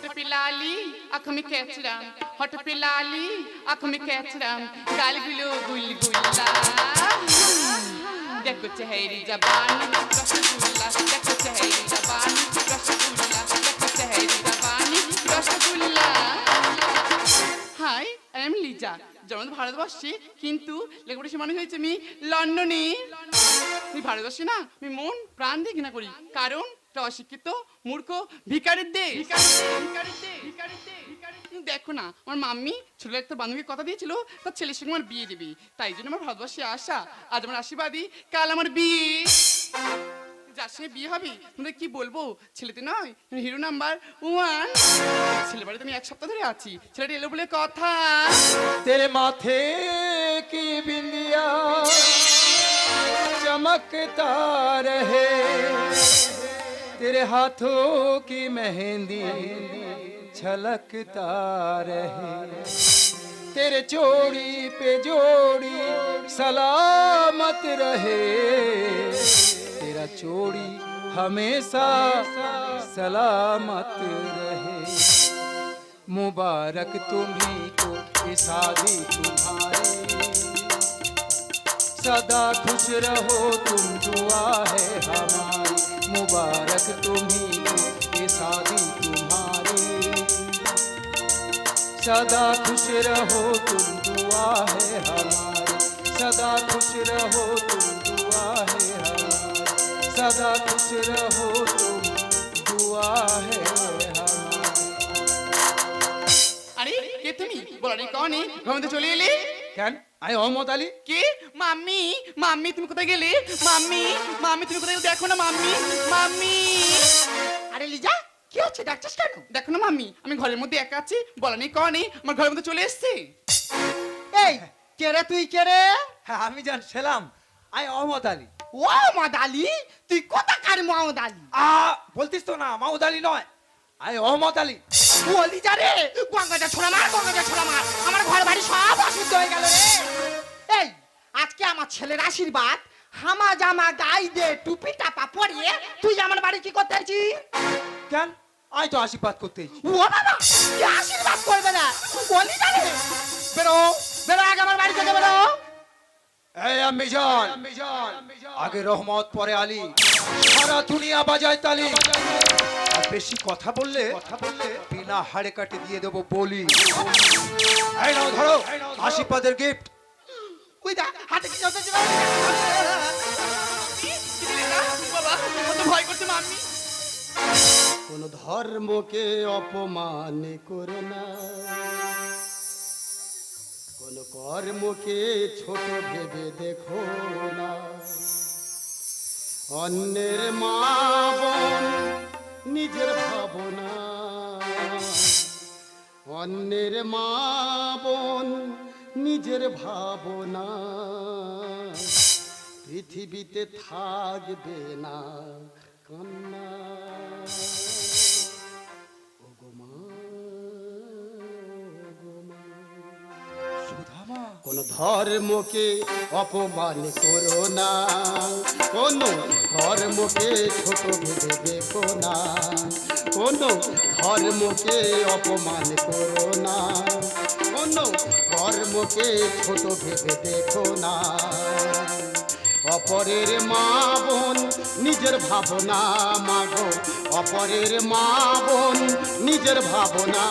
Hot পিলালি, আখ মে ক্যাচরাম hot পিলালি, আখ মে ক্যাচরাম গালগুলো গুলগুলা। দেখো চেহারি জবান, রসগুল্লা। দেখো চেহারি জবান, রসগুল্লা। দেখো চেহারি জবান, rasgulla. Hi I am Liza জন্ম ভারতবর্ষে, কিন্তু লেখাপড়া সমানে হয়েছে আমি লন্ডনে। আমি ভারতবর্ষে না, আমি মন, প্রাণ দিয়ে ঘৃণা করি। কারণ একটা অশিক্ষিত মূর্খ ভিকারের দেশ। দেখো না আমার মাম্মি ছোট একটা বান্ধবীর কথা দিয়েছিল তার ছেলের সঙ্গে আমার বিয়ে দিবি। তাই জন্য আমার ভারতবর্ষে আশা আজ আমার আশীর্বাদী কাল আমার বিয়ে। যার সঙ্গে বিয়ে হবে তোমাদের কি বলব? ছেলেতে নয় হিরো নাম্বার ওয়ান। ছেলে বাড়িতে আমি এক সপ্তাহ ধরে আছি। ছেলেটি এলো বলে কথা। তেরে মাথে কি বিন্দিয়া চমকতা রহে तेरे हाथों की मेहंदी छलकता रहे। तेरे चोरी पे जोड़ी सलामत रहे। तेरा चोरी हमेशा सलामत रहे। मुबारक तुम्ही को शादी तुम्हारी सदा खुश रहो तुम, दुआ है हमारी। मुबारक तुम्ही को ये शादी तुम्हारी सदा खुश रहो तुम दुआ है हमारी सदा खुश रहो तुम दुआ है हमारी सदा खुश रहो तुम दुआ है हमारी আরে কে তুমি বলারি কনে ঘুমতে চলে এলে কেন আমি অহমদ আলী কে? মাম্মি মাম্মি তুমি কোথায় গেলে? মাম্মি মাম্মি তুমি কোথায় গেলে? দেখো না মাম্মি মাম্মি। আরে লিজা কি হচ্ছে? ডাকছিস কেন? দেখো না মাম্মি আমি ঘরের মধ্যে একা আছি বলা নেই কনে আমার ঘরের মধ্যে চলে এসছে। এই কে রে তুই কে রে? হ্যাঁ আমি জান ছিলাম। আমি অহমদ আলী ও মোহাম্মদ আলী তুই কোথাকার মোহাম্মদ আলী আ বলতিস তো না মাহমুদ আলী নয়। আমি অহমদ আলী ও লিজা রে। গঙ্গাটা ছোড়া মার গঙ্গাটা ছোড়া মার। আমার ঘর বাড়ি সব অশুদ্ধ হয়ে গেল রে। এই আজকে আমার ছেলের আশীর্বাদ হামা জামা গাই দে টুপি টাপা পরিয়ে তুই আমার বাড়ি কি করতে আছিস কেন? আমি তো আশীর্বাদ করতে। ও বাবা কি আশীর্বাদ করবে না? বলি জানে বেরো বেরো আগে আমার বাড়ি থেকে বেরো। আগে রহমত পরে আলী। সারা দুনিয়া বাজায় তালি। বেশি কথা বললে কথা বললে বিনা হাড়ে কাটে দিয়ে দেবো বলি। ধরো। আশীর্বাদের গিফট ওই দা হাতে কি চলছে বাবা কত ভয় করছে মাম্মি কোন ধর্মকে অপমান করো না। কোন কর্মকে ছোট ভেবে দেখো না। অন্যের মা নিজের ভাবনা। অন্যের মা নিজের ভাবনা। পৃথিবীতে থাকবে না কান্না কোন ধর্মকে অপমান করো না। কোন ধর্মকে ছোট ভেবে দেখো না। কোন ধর্মকে অপমান করো না। কোন ধর্মকে ছোট ভেবে দেখো না। অপরের মা বোন, নিজের ভাবনা মাগো। অপরের মা বোন, নিজের ভাবনা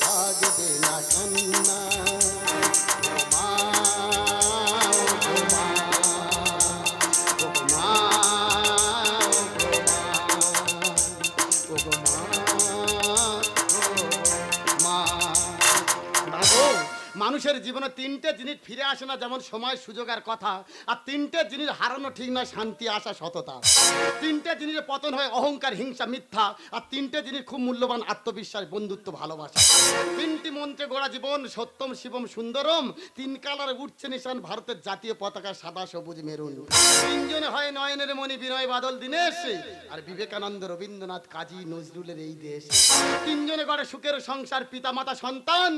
থাকবে না কান্না। মানুষের জীবনে তিনটে জিনিস ফিরে আসে না, যেমন সময়, সুযোগ আর কথা। আর তিনটে জিনিস হারানো ঠিক নয়, শান্তি, আশা, সততা। তিনটে জিনিসের পতন হয়, অহংকার, হিংসা, মিথ্যা। আর তিনটে জিনিস খুব মূল্যবান আত্মবিশ্বাস, বন্ধুত্ব, ভালোবাসা। তিনটি মন্ত্রে গড়া জীবন, সত্যম, শিবম, সুন্দরম। তিন কালার উঠছে নিশান, ভারতের জাতীয় পতাকা, সাদা, সবুজ, মেরুন। তিনজনে হয় নয়নের মণি, বিনয়, বাদল, দীনেশ। আর বিবেকানন্দ, রবীন্দ্রনাথ, কাজী নজরুলের এই দেশ। তিনজনে গড়ে সুখের সংসার পিতা মাতা সন্তান।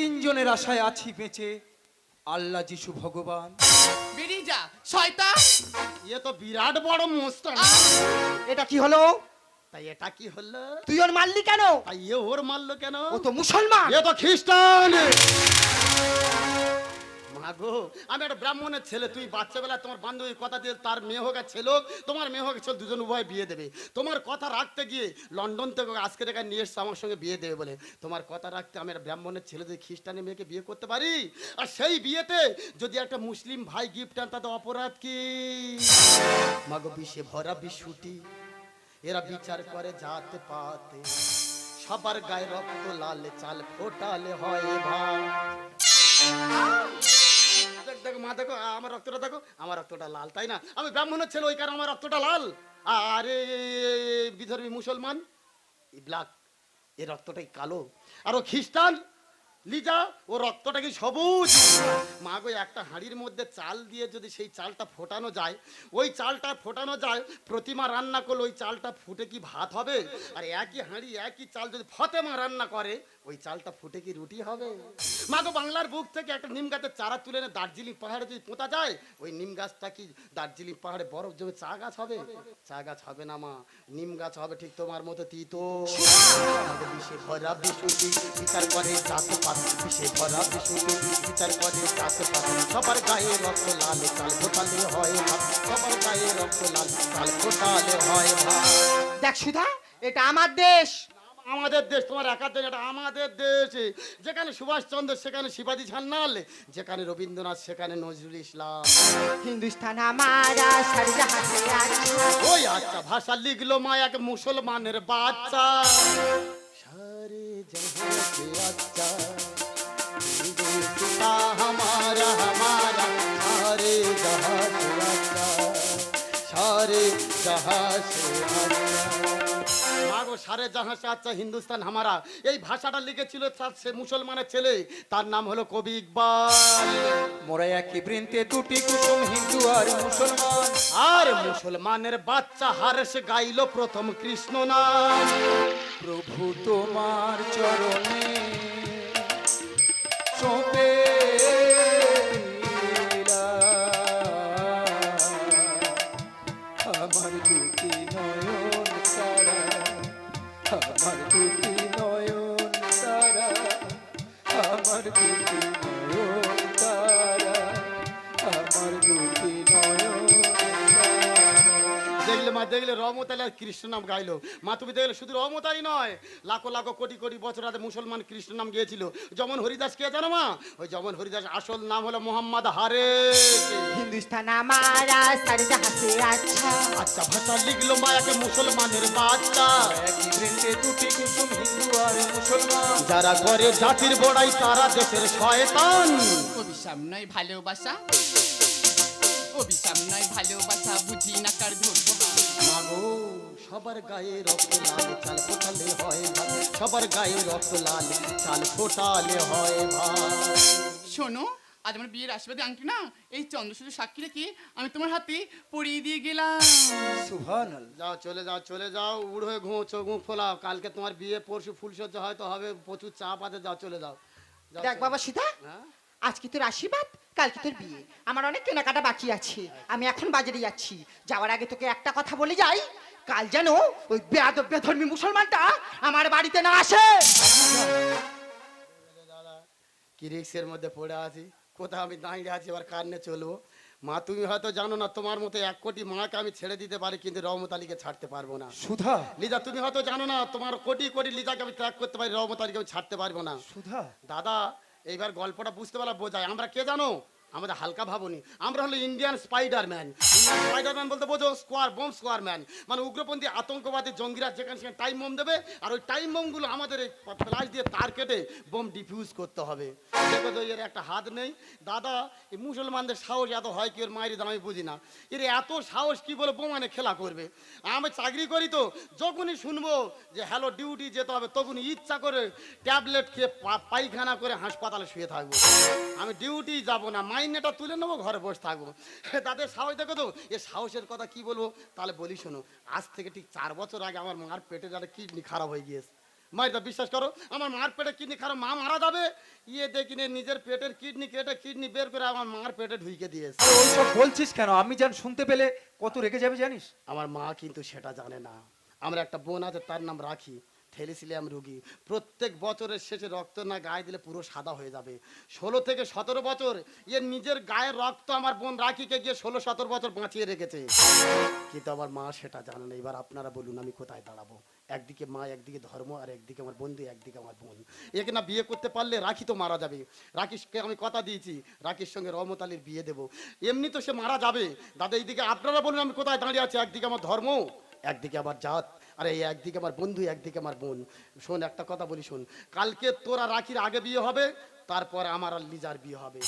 তিনজনের আশায় আছি বেঁচে। আল্লাহ যিশু ভগবান। বেরিয়ে যা শয়তান। ইয়ে তো বিরাট বড় মোস্তান এটা কি হলো? তাই এটা কি হলো? তুই ওর মারলি কেন? তাই এ ওর মারলো কেন? ও তো মুসলমান। এ তো খ্রিস্টান। মাগো আমি একটা ব্রাহ্মণের ছেলে তুই বাচ্চাবেলা তোমার বান্ধবীর কথা দিয়ে তার মেয়ে হোক আর ছেলে হোক, তোমার মেয়ে হোক ছেলে দুজন উভয় বিয়ে দেবে। তোমার কথা রাখতে গিয়ে লন্ডন থেকে আজকে টাকা নিয়ে এসছে আমার সঙ্গে বিয়ে দেবে বলে। তোমার কথা রাখতে আমি একটা ব্রাহ্মণের ছেলে যদি খ্রিস্টানের মেয়েকে বিয়ে করতে পারি? আর সেই বিয়েতে যদি একটা মুসলিম ভাই গিফট আন, তাতে অপরাধ কি? মাগো বিষে ভরা বিশুটি এরা বিচার করে যাতে পাতে। সবার গায়ে রক্ত, লাল চাল ফোটালে হয় ভাই দেখ, মা দেখো আমার রক্তটা দেখো, আমার রক্তটা লাল, তাই না? আমি ব্রাহ্মণের ছেলে, ওই কারণে আমার রক্তটা লাল। আরে, বিধর্মী মুসলমান ব্ল্যাক এ রক্তটাই কালো। আর ও খ্রিস্টান, লিজা, ও রক্তটা কি সবুজ? মা গো, একটা হাঁড়ির মধ্যে চাল দিয়ে যদি সেই চালটা ফোটানো যায়, ওই চালটা ফোটানো যায়, প্রতিমা রান্না করলে ওই চালটা ফুটে কি ভাত হবে? আর একই হাঁড়ি, একই চাল যদি ফতেমা রান্না করে ওই চালটা ফুটে কি রুটি হবে? মা গো, বাংলার বুক থেকে একটা নিম গাছের চারা তুলে এনে দার্জিলিং পাহাড়ে যদি পোঁতা যায়, ওই নিম গাছটা কি দার্জিলিং পাহাড়ে বরফ জমে চা গাছ হবে? চা গাছ হবে না, মা। নিম গাছ হবে ঠিক তোমার মতো তিতো। বিষে ভরা বিশুটি বিচার করে জাতে পারে বিষে ভরা বিশুটি বিচার করে জাতে পারে সবার গায়ে রক্ত লাল, চাল ফোটালে হয় ভাত। সবার গায়ে রক্ত লাল, চাল ফোটালে হয় ভাত। দেখ সুধা, এটা আমার দেশ। আমাদের দেশ তোমার একার দেশ এটা আমাদের দেশ। যেখানে সুভাষচন্দ্র সেখানে শিবাজি ছান্নাল যেখানে রবীন্দ্রনাথ সেখানে নজরুল ইসলাম। হিন্দুস্তান ওই আচ্ছা ভাষা লিখলো মা এক মুসলমানের বাচ্চা। সারে আচ্ছা। হিন্দুস্তা হামারা হামারা সারে জহাঁ সে আচ্ছা। সারে জহাঁ সে সারে জাহাঁ সে আচ্ছা হিন্দুস্তান হামারা। এই ভাষাটা লিখেছিল তার সে মুসলমানের ছেলে। তার নাম হলো কবি ইকবাল। মোরা একই বৃন্তে দুটি কুসুম হিন্দু আর মুসলমান। আর মুসলমানের বাচ্চা হারেস গাইলো প্রথম কৃষ্ণ নাম প্রভু তোমার চরণে সঁপে আমার দুটি তারা আমার মা দেখলে রহমতালি আর কৃষ্ণ নাম গাইলো। মা তুমি দেখলে শুধু রহমতালি নয় লাখো লাখো কোটি কোটি বছর আগে মুসলমান কৃষ্ণ নাম গিয়েছিল। যেমন হরিদাস কে জানো মা? ওই যেমন হরিদাস আসল নাম হলো মোহাম্মদ হারে। হিন্দুস্তান আমারা আচ্ছা। আচ্ছা ভাষা লিখলো মা একে মুসলমানের বাচ্চা। একই বৃন্তে দুটি কুসুম হিন্দু আর মুসলমান যারা করে জাতির বড়াই তারা দেশের শয়তান। অভিশাপ নয় ভালোবাসা। অভিশাপ নয় ভালোবাসা বুঝি না কার ধরবো। মাগো সবার গায়ে রক্ত লাল চাল ফোটালে হয় ভাই সবার গায়ে রক্ত লাল চাল ফোটালে হয় ভাই শোনো আজ আমার বিয়ের আশীর্বাদে আংটি না এই চন্দ্রসূর্য সাক্ষী রেখে আমি তোমার হাতে পরিয়ে দিয়ে গেলাম? সুবহানাল্লাহ। যাও চলে যাও চলে যাও উড় হয়ে ঘুমো চোখ মুখ ফোলাও। কালকে তোমার বিয়ে পরশু ফুলসজ্জা হয়তো হবে প্রচুর চাপ আছে যাও চলে যাও। যাও, দেখ বাবা সীতা হ্যাঁ? আজকে তোর আশীর্বাদ? কালকে তোর বিয়ে। আমার অনেক কেনাকাটা বাকি আছে। আমি এখন বাজারে যাচ্ছি। যাওয়ার আগে তোকে একটা কথা বলে যাই। কাল যেন ওই বেয়াদব বেধর্মী মুসলমানটা আমার বাড়িতে না আসে। কি রিক্সের মধ্যে পড়ে আছি? কোথাও আমি দাঁড়িয়ে আছি এবার কারণে চলবো? মা তুমি হয়তো জানো না তোমার মতো এক কোটি মাকে আমি ছেড়ে দিতে পারি কিন্তু রহমত আলীকে ছাড়তে পারব না। সুধা! লিজা তুমি হয়তো জানো না তোমার কোটি কোটি লিজাকে আমি ত্যাগ করতে পারি রহমত আলীকে আমি ছাড়তে পারব না। সুধা! দাদা এইবার গল্পটা বুঝতে পারলা বোঝায়। আমরা কে জানো? আমাদের হালকা ভাবনি। আমরা হলো ইন্ডিয়ান স্পাইডারম্যান ইন্ডিয়ান স্পাইডারম্যান বলতে বোঝো স্কোয়ার বোম স্কোয়ার ম্যান মানে উগ্রপন্থী, আতঙ্কবাদী, জঙ্গিরা যেখানে সেখানে টাইম বোম দেবে, আর ওই টাইম বোমগুলো আমাদের এই ফ্লাশ দিয়ে তার কেটে বোম ডিফিউজ করতে হবে। এর একটা হাত নেই। দাদা, এই মুসলমানদের সাহস এত হয় কি ওর মায়ের দাম আমি বুঝি না। এর এত সাহস কি বলে বোমানে খেলা করবে? আমি চাকরি করি তো, যখনই শুনব যে হ্যালো ডিউটি যেতে হবে, তখনই ইচ্ছা করে ট্যাবলেট খেয়ে পায়খানা করে হাসপাতালে শুয়ে থাকব। আমি ডিউটি যাব না মাইনেটা তুলে নেব ঘরে বসে থাকব। তাদের সাহস দেখো তো এ সাহসের কথা কি বলব? তাহলে বলি শোনো আজ থেকে ঠিক চার বছর আগে আমার মার পেটে যারা কিডনি খারাপ হয়ে গিয়েছে। মায়েরা বিশ্বাস করো আমার মার পেটে কিডনি খারাপ মা মারা যাবে। ইয়ে দেখি নিজের পেটের কিডনি কেটে কিডনি বের করে আমার মার পেটে ঢুকে দিয়েছে। ওইসব বলছিস কেন? আমি জান শুনতে পেলে কত রেগে যাবে জানিস? আমার মা কিন্তু সেটা জানে না। আমার একটা বোন আছে তার নাম রাখি। থ্যালিসিলিয়াম রুগী। প্রত্যেক বছরের শেষে রক্ত না গায়ে দিলে পুরো সাদা হয়ে যাবে। ষোলো থেকে সতেরো বছর এর নিজের গায়ের রক্ত আমার বোন রাখিকে গিয়ে ষোলো সতেরো বছর বাঁচিয়ে রেখেছে। কিন্তু আমার মা সেটা জানে না। এবার আপনারা বলুন, আমি কোথায় দাঁড়াবো? একদিকে মা, একদিকে ধর্ম, আর একদিকে আমার বন্ধু, একদিকে আমার বোন। একে না বিয়ে করতে পারলে রাখি তো মারা যাবে। রাখিসকে আমি কথা দিয়েছি, রাখির সঙ্গে রহমত আলীর বিয়ে দেবো। এমনি তো সে মারা যাবে। দাদা, এইদিকে আপনারা বলুন, আমি কোথায় দাঁড়িয়ে আছি? একদিকে আমার ধর্ম, একদিকে আমার জাত। আর এই একদিকে আমার বন্ধু একদিকে আমার বোন। শোন একটা কথা বলি শোন। কালকে তোরা রাখির আগে বিয়ে হবে তারপরে আমার আর লিজার বিয়ে হবে।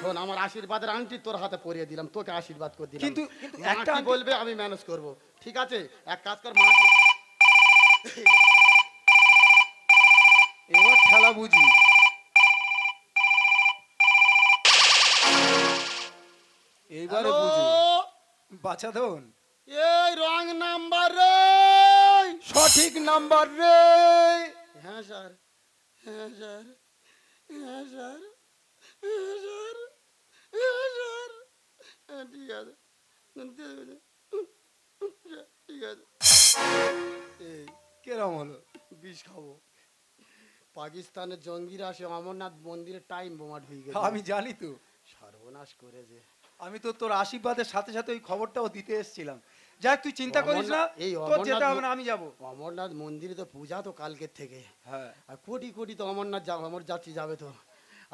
শোন আমার আশীর্বাদের আংটি তোর হাতে পরিয়ে দিলাম তোকে আশীর্বাদ করে দিলাম। কিন্তু- একটা বলবে আমি ম্যানেজ করব। ঠিক আছে? এক কাজ কর মা এবার খেলা বুঝি। এইবারে বুঝি। বাছা ধন। এই রং নাম্বার রে। সঠিক নাম্বার রে। হ্যাঁ স্যার হ্যাঁ স্যার হ্যাঁ স্যার হ্যাঁ স্যার হ্যাঁ স্যার। হ্যাঁ, ঠিক আছে। ঠিক আছে। এই কেরম হলো? বিষ খাব। পাকিস্তানের জঙ্গিরা আসে অমরনাথ মন্দিরে টাইম বোমা ঢুকে গেছে। আমি জানি তো। সর্বনাশ করেছে। আমি তো তোর আশীর্বাদের সাথে সাথে ওই খবরটাও দিতে এসেছিলাম। যাক তুই চিন্তা করিস না এই যেতে হবে না আমি যাব। অমরনাথ মন্দিরে তো পূজা তো কালকের থেকে। হ্যাঁ। আর কোটি কোটি তো অমরনাথ যা অমর যাত্রী যাবে তো।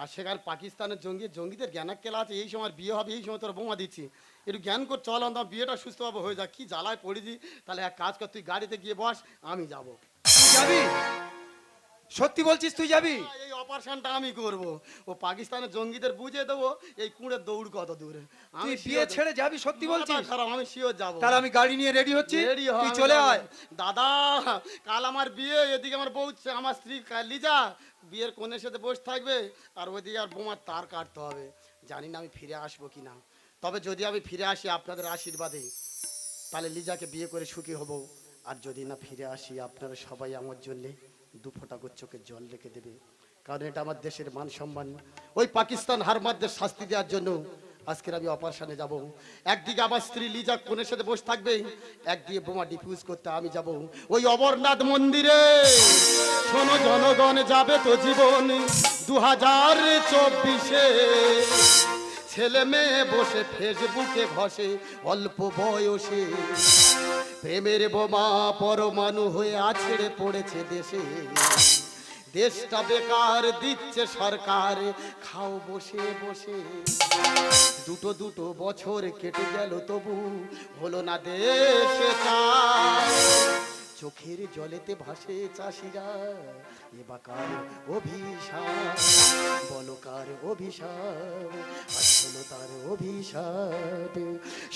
আর সেখানে পাকিস্তানের জঙ্গি জঙ্গিদের জ্ঞানাক কেলা আছে এই সময় বিয়ে হবে এই সময় তোর বোমা দিচ্ছি। একটু জ্ঞান কর চল অন্তত বিয়েটা সুস্থভাবে হয়ে যাক। কি জ্বালায় পড়েছি? তাহলে এক কাজ কর তুই গাড়িতে গিয়ে বস আমি যাব। যাবি? সত্যি বলছিস তুই যাবি? এই অপারেশনটা আমি করব। ও পাকিস্তানের জঙ্গিদের বুঝিয়ে দেবো এই কুঁড়ের দৌড় কত দূরে। sure বিয়ে ছেড়ে যাবি সত্যি মাথা বলছিস? খারাপ, আমি শিওর যাব। তাহলে আমি গাড়ি নিয়ে রেডি হচ্ছি। রেডি তুই চলে আয়। দাদা কাল আমার বিয়ে এদিকে আমার বউ আমার স্ত্রী লিজা। বিয়ের কোণের সাথে বসে থাকবে আর ওইদিকে আর বোমার তার কাটতে হবে। জানি না আমি ফিরে আসব কি না। তবে যদি আমি ফিরে আসি আপনাদের আশীর্বাদে তাহলে লিজাকে বিয়ে করে সুখী হব। আর যদি না ফিরে আসি আপনারা সবাই আমার জন্যে দু ফোঁটা চোখের জল রেখে দেবে। কারণ এটা আমার দেশের মান সম্মান। ওই পাকিস্তান হারমাদদের শাস্তি দেওয়ার জন্য আজকের আমি অপারেশনে যাব। একদিকে আমার স্ত্রী লিজা কোনের সাথে বসে থাকবে, একদিকে বোমা ডিফিউজ করতে আমি যাব। ওই অমরনাথ মন্দিরে শোনো, জনগণ যাবে তো জীবন। দু হাজার চব্বিশে ছেলে মেয়ে বসে ফেসবুকে ঘষে, অল্প বয়সে প্রেমের বোমা পরমাণু হয়ে আছড়ে পড়েছে দেশে। দেশটা বেকার দিচ্ছে সরকার, খাও বসে বসে। দুটো দুটো বছর কেটে গেল তবু, হলো না দেশে চাষ। চোখের জলেতে ভাসে চাষিরা। এবাকার অভিশাপ, বলকার অভিশাপ আজ তার অভিশাপ।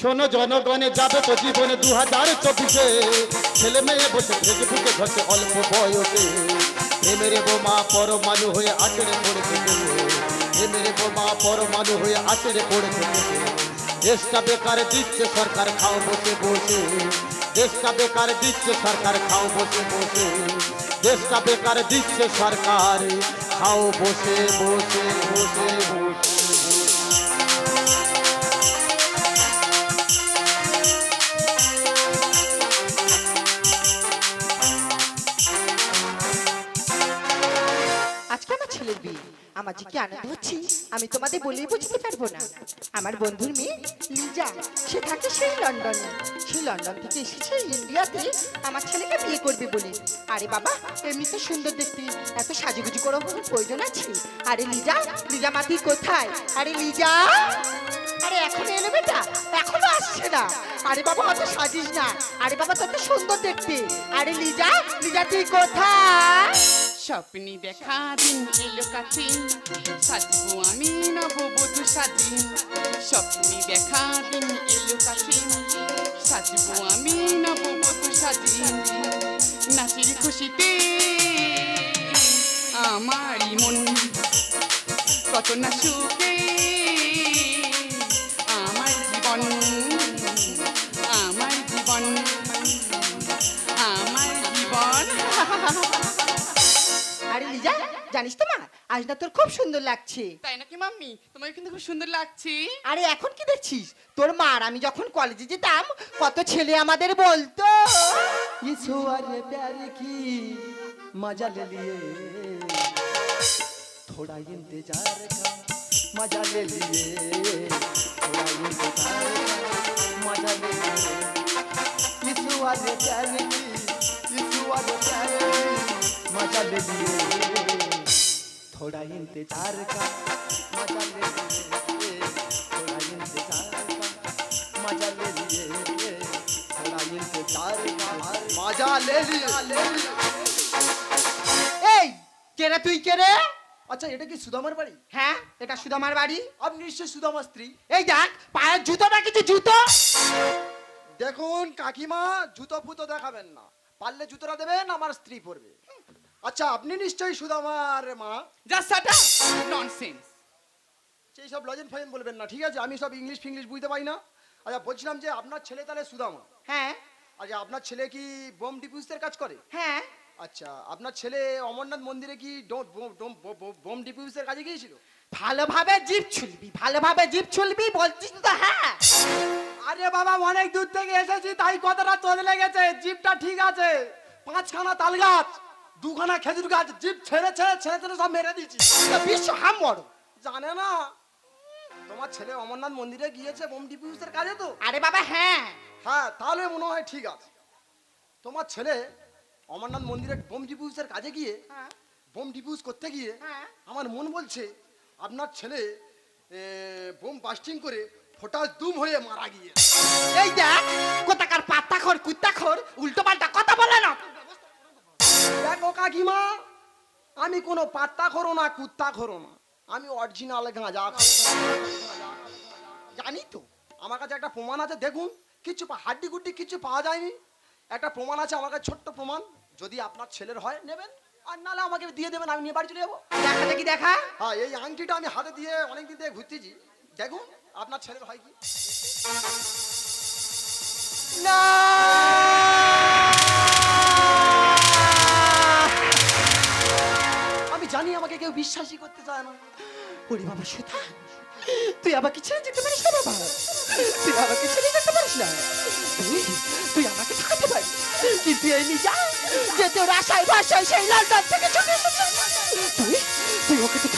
শোনো জনগণে যাবে তো জীবনে দু হাজার চব্বিশে। ছেলে মেয়ে বসে ফেসবুকে ঘষে অল্প বয়সে। প্রেমের বোমা পরমাণু হয়ে আচড়ে পড়ে ফেলেছে প্রেমের বোমা পরমাণু হয়ে আচড়ে পড়ে ফেলেছে দেশটা বেকার, দিচ্ছে সরকার, খাও বসে বসে। দেশটা বেকার দিচ্ছে সরকার খাও বসে বসে দেশটা বেকার দিচ্ছে সরকার খাও বসে বসে বসে বসে আমার আনন্দ হচ্ছে? আমি তোমাদের বলেই বুঝতে পারব না। আমার বন্ধুর মেয়ে লিজা, সে থাকে সেই লন্ডনে। সেই লন্ডন থেকে এসেছে, ইন্ডিয়াতে আমার ছেলেকে বিয়ে করবে বলে। আরে বাবা, এমনি তো সুন্দর দেখতে। এত সাজুগুজু করার কোনো প্রয়োজন আছে? আরে লিজা লিজা মা তুই কোথায়? আরে লিজা! আরে এখন এলো বেটা? এখনও আসছে না। আরে বাবা, অত সাজিস না। আরে বাবা তত সুন্দর দেখতে। আরে লিজা লিজা তুই কোথায়? স্বপ্নি দেখা দিন এলো কাছে সাজবো আমি নববধূ সাজি স্বপ্নি দেখা দিন এলো কাছে সাজবো আমি নববধূ সাজি নাচির খুশিতে আমারই মন কত না সুখে আমার জীবন আমার জীবন আমার জীবন আরে লিজা জানিস তো মা আজ না তোর খুব সুন্দর লাগছে তাই নাকি মাম্মি তোমাকে কিন্তু খুব সুন্দর লাগছে আরে এখন কি দেখছিস তোর মা আর আমি যখন কলেজে যেতাম কত ছেলে আমাদের বলতো ये सुअर प्यार की मजा ले लिए थोड़ा इंतजार का मजा ले लिए थोड़ा इंतजार का मजा ले लिए ये सुअर प्यार की ये सुअर प्यार की मजा ले लिए थोड़ा इंतजार का मजा ले लिए थोड़ा इंतजार का मजा ले लिए थोड़ा इंतजार का मजा ले लिए ले लिए এই কে রে তুই কে রে আচ্ছা এটা কি সুদামার বাড়ি হ্যাঁ এটা সুদামার বাড়ি আপনি নিশ্চয়ই সুদামার স্ত্রী এই দেখ পায়ের জুতো না কিছু জুতো দেখুন কাকিমা জুতো ফুতো দেখাবেন না পারলে জুতোটা দেবেন আমার স্ত্রী পরবে। আচ্ছা আপনি নিশ্চয়ই সুদামার মা? জাস্ট আপ ননসেন্স সেই সব লজেন ফজেন বলবেন না ঠিক আছে? আমি সব ইংলিশ ফিংলিশ বুঝতে পারি না। আচ্ছা বলছিলাম যে আপনার ছেলে তাহলে সুদামা? হ্যাঁ। আচ্ছা আপনার ছেলে কি বোম ডিফিউজের কাজ করে? হ্যাঁ। আচ্ছা আপনার ছেলে অমরনাথ মন্দিরে কি বোম ডিফিউজের কাজে গিয়েছিল? ভালোভাবে জিপ ছুলবি ভালোভাবে জিপ ছুলবি বলছিস তো হ্যাঁ। আরে বাবা অনেক দূর থেকে এসেছি তাই কথাটা চলে লেগেছে জিপটা ঠিক আছে। পাঁচখানা তাল গাছ দুখানা খেজুর গাছ জিপ ছেড়ে ছেড়ে ছেড়ে ছেড়ে সব মেরে দিয়েছি। তো বিশ্ব হাম বড়। জানে না তোমার ছেলে অমরনাথ মন্দিরে গিয়েছে বোম ডিফিউজের কাজে তো? আরে বাবা হ্যাঁ। হ্যাঁ তাহলে মনে হয় ঠিক আছে। তোমার ছেলে অমরনাথ মন্দিরে বোম ডিফিউজের কাজে গিয়ে হ্যাঁ। বোম ডিফিউজ করতে গিয়ে হ্যাঁ। আমার মন বলছে আপনার ছেলে বোম বাস্টিং করে ফোটাস দুম হয়ে মারা গিয়ে। এই দেখ কোথাকার পাত্তা খোর কুত্তা খোর উল্টো পাল্টা কথা বলে না। দেখো কাকিমা আমি কোনো পাত্তা খোরো না কুত্তা খোরো না। আমি অরিজিনাল গাঁজা জানি তো আমার কাছে একটা প্রমাণ আছে দেখুন। কিছু হাড্ডি গুড্ডি কিছু পাওয়া যায়নি। একটা প্রমাণ আছে আমার কাছে ছোট্ট প্রমাণ। যদি আপনার ছেলের হয় নেবেন। আর নাহলে আমাকে দিয়ে দেবেন আমি নিয়ে বাড়ি চলে যাব। দেখা দেখি দেখা। হ্যাঁ এই আংটিটা আমি হাতে দিয়ে অনেকদিন থেকে ঘুরতেছি। দেখুন আপনার ছেলের হয় কি? না। আমি জানি আমাকে কেউ বিশ্বাসই করতে চায় না। ওরে বাবা, সুধা, তুই আমাকে ছেড়ে যেতে পারিস না, বাবা। তুই আমাকে ছেড়ে যেতে পারিস না। তুই তুই আমাকে ঠকাতে পারিস। কিন্তু এই নিজা যে তোর আশায় ভাষায় সেই লন্ডন থেকে ছুটে তুই তুই ওকে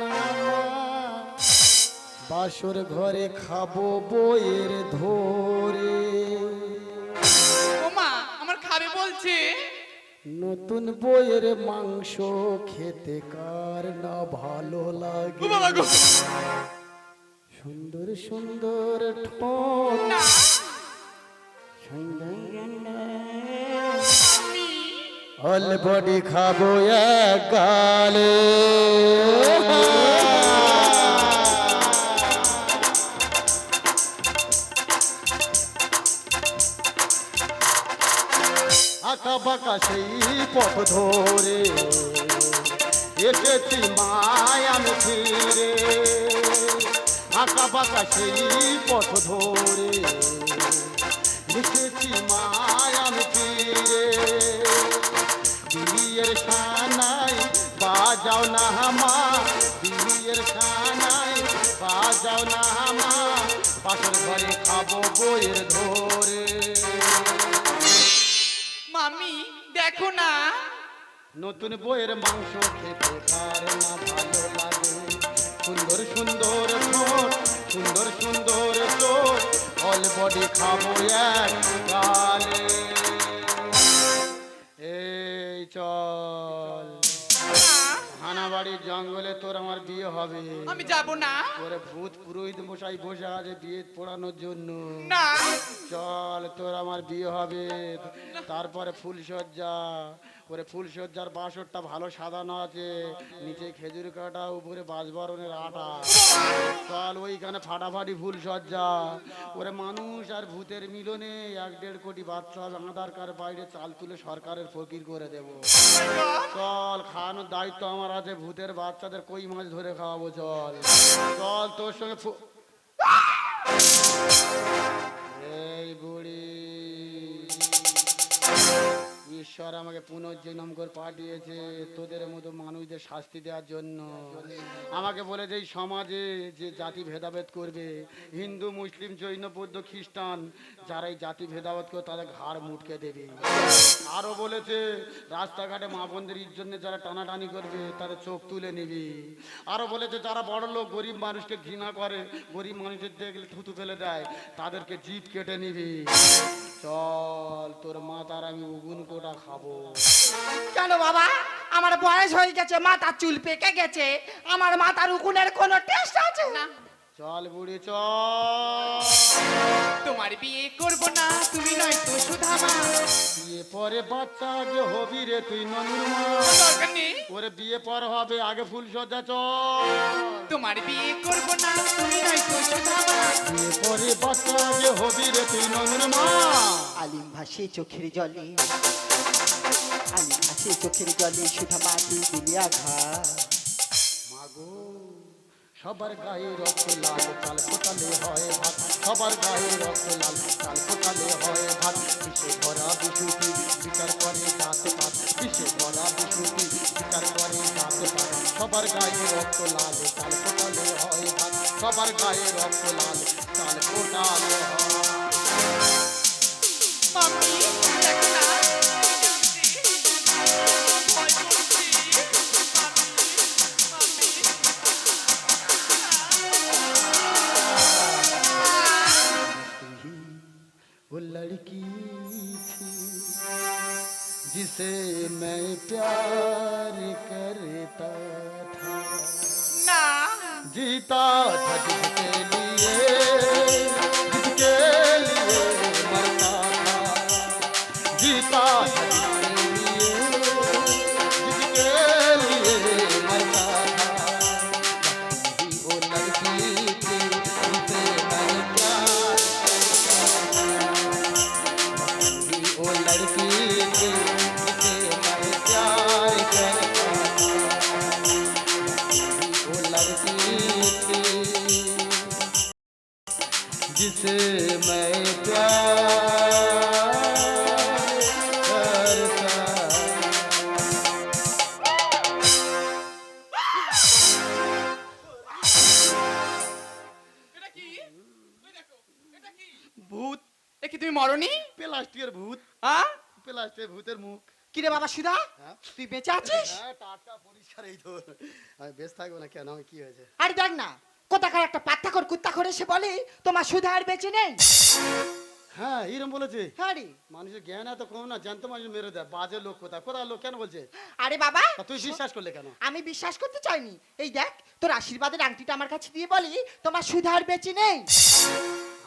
না বাসর ঘরে খাব বইয়ের ধরে। ওমা আমার খাবে বলছে। নতুন বইয়ের মাংস খেতে কার না ভালো লাগে? সুন্দর সুন্দর ঠোঁট। অল বডি খাব এক গালে আঁকা বাঁকা সেই পথ ধরে এসেছি মায়ামি ফিরে। আঁকা বাঁকা সেই পথ ধরে এসেছি মায়ামি ফিরে। বিয়ের খানায় বাজাও না মা বিয়ের খানায় বাজাও না মা পাশের ঘরে খাব বইয়ের ধরে মামি দেখো না নতুন বইয়ের মাংস খেতে কার না ভালো লাগে সুন্দর সুন্দর ঠোঁট সুন্দর সুন্দর চোখ অল বডি খাব এক এই চল। হানাবাড়ির জঙ্গলে তোর আমার বিয়ে হবে। আমি যাব না। তোরে ভূত পুরোহিত মশাই বসে আছে বিয়ে পড়ানোর জন্য। না। চল তোর আমার বিয়ে হবে। তারপরে ফুলসজ্জা ওরে ফুল সজ্জার বাসরটা ভালো সাজানো আছে। নিচে খেজুর কাটা, উপরে বাজবরণের আটা। চল ওইখানে ফাটাফাটি ফুল সজ্জা। ওরে মানুষ আর ভূতের মিলনে এক দেড় কোটি বাচ্চা আধার কার্ড বাইরে চাল তুলে সরকারের ফকির করে দেব। চল, খাওয়ানোর দায়িত্ব আমার আছে। ভূতের বাচ্চাদের কই মাছ ধরে খাওয়াবো? চল। চল, তোর সঙ্গে এই বুড়ি। ঈশ্বর আমাকে পুনর্জন্ম করে পাঠিয়েছে তোদের মতো মানুষদের শাস্তি দেওয়ার জন্য। আমাকে বলে যে সমাজে যে জাতি ভেদাভেদ করবে, হিন্দু, মুসলিম, জৈন, বৌদ্ধ, খ্রিস্টান যারা এই জাতি ভেদাভেদ করে তাদের ঘাড় মুটকে দেবে। আরও বলেছে, রাস্তাঘাটে মা বোনদের জন্য যারা টানাটানি করবে তাদের চোখ তুলে নিবি। আরও বলেছে, যারা বড় লোক, গরিব মানুষকে ঘৃণা করে, গরিব মানুষের দেখলে থুতু ফেলে দেয়, তাদেরকে জিপ কেটে নিবি। চল তোর মাতার আমি উগুন কোটা খাব। কেন বাবা আমার বয়স হয়ে গেছে মাথার চুল পেকে গেছে আমার মাথার উকুনের কোনো টেস্ট আছে? না। চল বুড়ি চল। তোমার বিয়ে করব না তুমি নয় তো সুধামা বিয়ে পরে বাচ্চা আগে হবি রে তুই ননুর মা। ওরে বিয়ে পর হবে আগে ফুল সজ্জা চল। তোমার বিয়ে করব না তুমি নয় তো সুধামা বিয়ে পরে বাচ্চা আগে হবি রে তুই ননুর মা। আলিম ভাসে চোখের জলে আলিম ভাসে চোখের জলে সুধা মাটি দিলিয়া ঘা মাগো সবার গায়ে রক্ত লাল চাল ফোটালে হয় ভাত সবার গায়ে রক্ত লাল চাল ফোটালে হয় ভাত বিষে ভরা বিশুতি বিচার করে যাতে পাত বিষে ভরা বিশুতি বিচার করে যাতে পাত সবার গায়ে রক্ত লাল চাল ফোটালে হয় ভাত সবার গায়ে রক্ত লাল চাল ফোটালে হয় বেঁচে আছিস? হ্যাঁ টাটকা পরিষ্কার এই আমি বেশ থাকব না কেন আমি কি হয়েছে? আরে দেখ না কোথাকার একটা এসে বলে তোমার সুধা আর বেঁচে নেই? হ্যাঁ এরকম বলেছে। হ্যাঁ রে। মানুষের জ্ঞান এত কম না জানতো মানুষ মেরে দেয় বাজে লোক কোথায়? কোথায় লোক কেন বলছে? আরে বাবা তুই বিশ্বাস করলে কেন? আমি বিশ্বাস করতে চাইনি। এই দেখ তোর আশীর্বাদের আংটিটা আমার কাছে দিয়ে বলি তোমার সুধা আর বেঁচে নেই।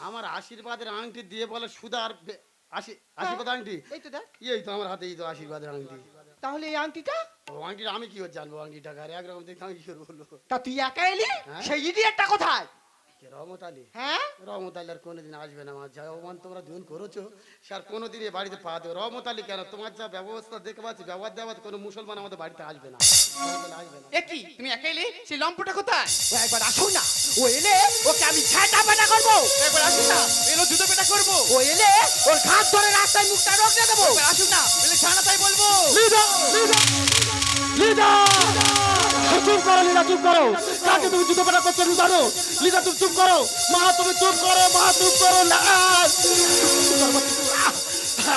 আমার আশীর্বাদের আংটি দিয়ে বলে সুদার বে- আশি আশীর্বাদ আংটি? এই তো দেখ। এই তো আমার হাতে এই তো আশীর্বাদের আংটি। তাহলে এই আংটিটা? ও আংটিটা আমি কি করে জানব? আংটিটা আর একরকম দেখতে আমি কি করে বলব? তা তুই একা এলি? হ্যাঁ? সেই ইডিয়েটটা কোথায়? কে রহমত আলী। হ্যাঁ? রহমত আলী আর কোনোদিন আসবে না আমার যা অমান তোমরা দুন করেছ। সে আর কোনোদিন এ বাড়িতে পা দেবে। রহমত আলী কেন? তোমার যা ব্যবস্থা দেখে পাচ্ছি ব্যবহার দেওয়া কোনো মুসলমান আমাদের বাড়িতে আসবে না। আসবে না। এ কি? তুমি একা এলে? সেই লম্পটা কোথায়? ও একবার আসো না। ও এলে ওকে আমি ছাটা পাটা করব। একবার আসুন না। এলো জুতো পেটা করব। ও এলে ওর ঘাট ধরে রাস্তায় মুখটা রোগড়ে দেবো। আসুন না। এলে ছানা তাই বলব চুপ করো লিদা চুপ করো। কাকে তুমি জুতো পেটা করছ জানো লিদা তুমি চুপ করো। মা, তুমি চুপ করো, মা, চুপ করো, না।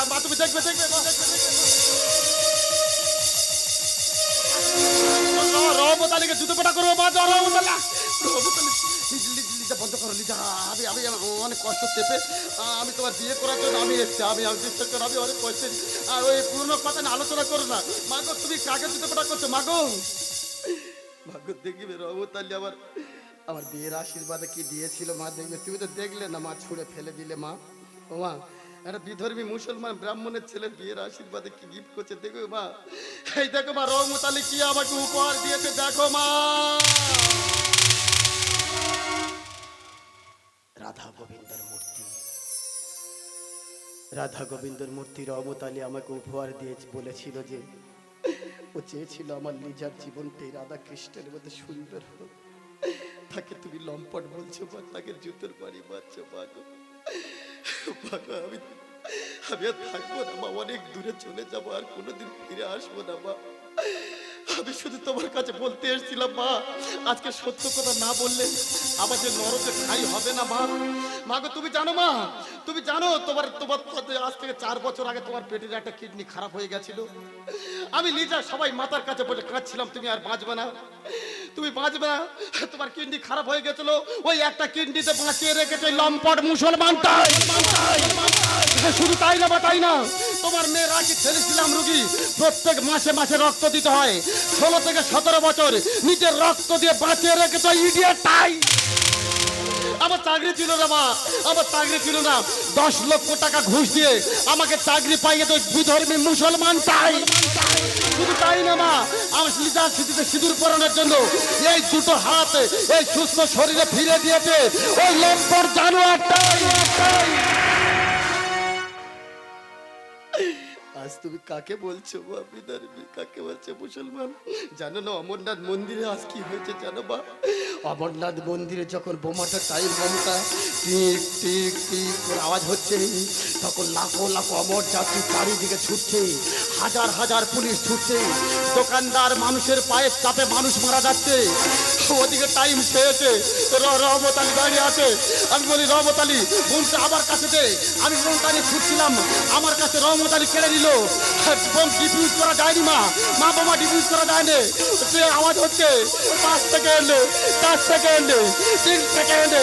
মা, তুমি দেখবে দেখবে, মা, দেখবে দেখবে। রহমত জুতো পেটা করব মা, যাও রহমত আলী রহমত আলী লি- লি- লিজা, বন্ধ করো, লিজা। আমি আমি অনেক কষ্ট চেপে আমি তোমার বিয়ে করার জন্য আমি এসেছি। আমি আমি অনেক কষ্টে আর ওই পুরনো কথা আলোচনা করো না। মাগো তুমি কাকে জুতো পেটা করছ? মাগো ভাগ্য দেখবে রহমত আলী আমার আমার বিয়ের আশীর্বাদে কি দিয়েছিল মা দেখবে? তুমি তো দেখলে না মা, ছুঁড়ে ফেলে দিলে মা। ও মা, একটা বিধর্মী মুসলমান ব্রাহ্মণের ছেলে বিয়ের আশীর্বাদে কি গিফট করছে দেখো মা। এই দেখো মা, রহমত আলী কি আমাকে উপহার দিয়েছে দেখো মা। রাধা গোবিন্দর মূর্তি। রাধা গোবিন্দর মূর্তি রহমত আমাকে উপহার দিয়ে বলেছিল যে ও চেয়েছিল আমার নিজের জীবনটাই রাধা কৃষ্ণের মধ্যে সুন্দর হোক। তাকে তুমি লম্পট বলছো বা তাকে জুতোর বাড়ি মারছো বাগো বাগো আমি আমি আর থাকব না, মা, অনেক দূরে চলে যাব, আর কোনোদিন ফিরে আসব না, মা। আমি শুধু তোমার কাছে বলতে এসেছিলাম, মা। আজকে সত্য কথা না বললে আমার যে নরকে ঠাই হবে না, মা। গো, তুমি জানো, মা? তুমি জানো, তোমার তোমার আজ থেকে চার বছর আগে তোমার পেটের একটা কিডনি খারাপ হয়ে গেছিল। আমি লিজা সবাই মাতার কাছে বলে কাঁদছিলাম, তুমি আর বাঁচবে না। তুমি বাঁচবে তোমার কিডনি খারাপ হয়ে গেছিল। ওই একটা কিডনিতে বাঁচিয়ে রেখেছে লম্পট মুসলমানটাই শুধু তাই না বা তাই না। তোমার মেয়ে রাখি ছেলেছিলাম রুগী। প্রত্যেক মাসে মাসে রক্ত দিতে হয়। ষোলো থেকে সতেরো বছর নিজের রক্ত দিয়ে বাঁচিয়ে রেখেছে ইডিয়াটাই আমার চাকরি ছিল না মা। আমার চাকরি ছিল না। দশ লক্ষ টাকা ঘুষ দিয়ে আমাকে চাকরি পাইয়ে তো বিধর্মী মুসলমান চাই শুধু তাই না মা। স্মৃতিতে সিঁদুর পরানোর জন্য এই দুটো হাত, এই সুস্থ শরীরে ফিরে দিয়েছে। ওই লম্পর আজ তুমি কাকে বলছো কাকে বলছো মুসলমান? জানো না, অমরনাথ মন্দিরে আজ কি হয়েছে জানো বা অমরনাথ মন্দিরে যখন বোমাটা টাইম বোমটা টিক টিক টিক করে আওয়াজ হচ্ছে, তখন লাখো লাখো অমর যাত্রী চারিদিকে ছুটছে, হাজার হাজার পুলিশ ছুটছে, দোকানদার মানুষের পায়ের চাপে মানুষ মারা যাচ্ছে, ওদিকে টাইম পেয়েছে রহমত আলী দাঁড়িয়ে আছে, আমি বলি, রহমত আলী, বোমটা আমার কাছে দে, আমি বোমটা ছুটছিলাম, আমার কাছে রহমত আলী কেড়ে নিল, বোম ডিফিউজ করা যায়নি মা মা বোমা ডিফিউজ করা যায়নি আওয়াজ হচ্ছে পাঁচ সেকেন্ড চার সেকেন্ড, তিন সেকেন্ড,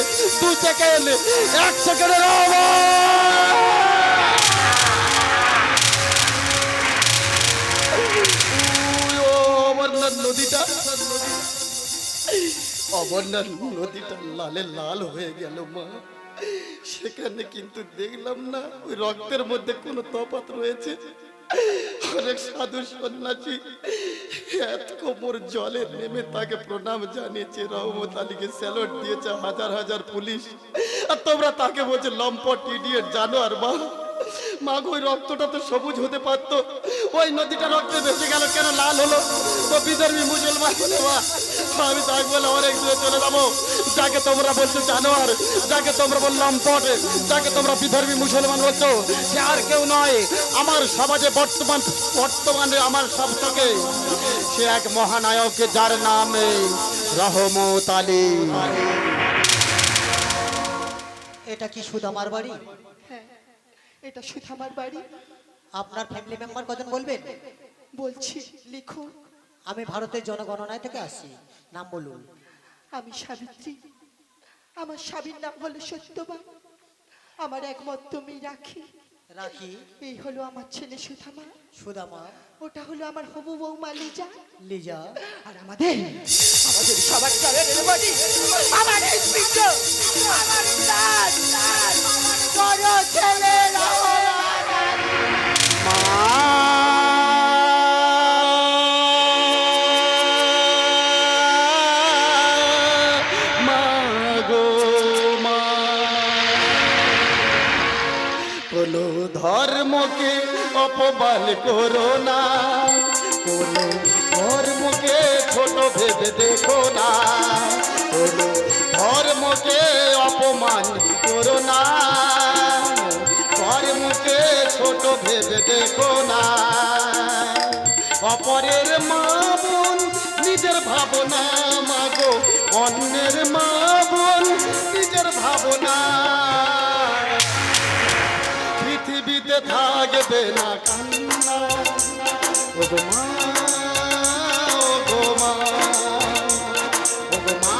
দু সেকেন্ড, এক সেকেন্ডে অমরনাথ নদীটা। অমরনাথ নদীটা লালে লাল হয়ে গেল, মা। সেখানে কিন্তু দেখলাম না, ওই রক্তের মধ্যে কোনো তফাৎ রয়েছে। অনেক সাধু সন্ন্যাসী এত কোমর জলে নেমে তাকে প্রণাম জানিয়েছে, রহমত আলীকে স্যালট দিয়েছে, হাজার হাজার পুলিশ। আর তোমরা তাকে বলছে, লম্পট ইডিয়েট জানো আর মা মা ওই রক্তটা তো সবুজ হতে পারতো। ওই নদীটা রক্তে ভেসে গেল কেন লাল হলো? ও বিধর্মী মুসলমান বলে মা। আমি তাকে বলে অনেক দূরে চলে যাব। যাকে তোমরা বলছো জানোয়ার যাকে তোমরা বললাম পট যাকে তোমরা বিধর্মী মুসলমান বলছো সে আর কেউ নয়। আমার সমাজে বর্তমান বর্তমানে আমার সব থেকে সে এক মহানায়ক যার নামে রহমত আলী। এটা কি সুদামার বাড়ি? হ্যাঁ। এটা শুধু আমার বাড়ি। আপনার ফ্যামিলি মেম্বার কজন বলবেন? বলছি লিখুন আমি ভারতের জনগণনায় থেকে আসি। নাম বলুন। আমি সাবিত্রী। আমার স্বামীর নাম হলো সত্যবান আমার একমাত্র মেয়ে রাখি। রাখি। এই হলো আমার ছেলে সুধামা। সুধামা। ওটা হলো আমার হবু বৌমা লিজা। লিজা। আর আমাদের আমাদের সবার চলের বাড়ি আমার এই পিণ্ড, আমার দাদ, দাদ, বড় ছেলে কোন অপমান করো না। কোন ধর্মকে ছোট ভেবে দেখো না। কোন ধর্মকে অপমান করো না। ধর্মকে ছোট ভেবে দেখো না। অপরের মা বোন, নিজের ভাবনা মাগো। অন্যের মা বোন, নিজের ভাবনা পৃথিবীতে থাকবে না কান্না। ও গো মা ও গো মা ও গো মা।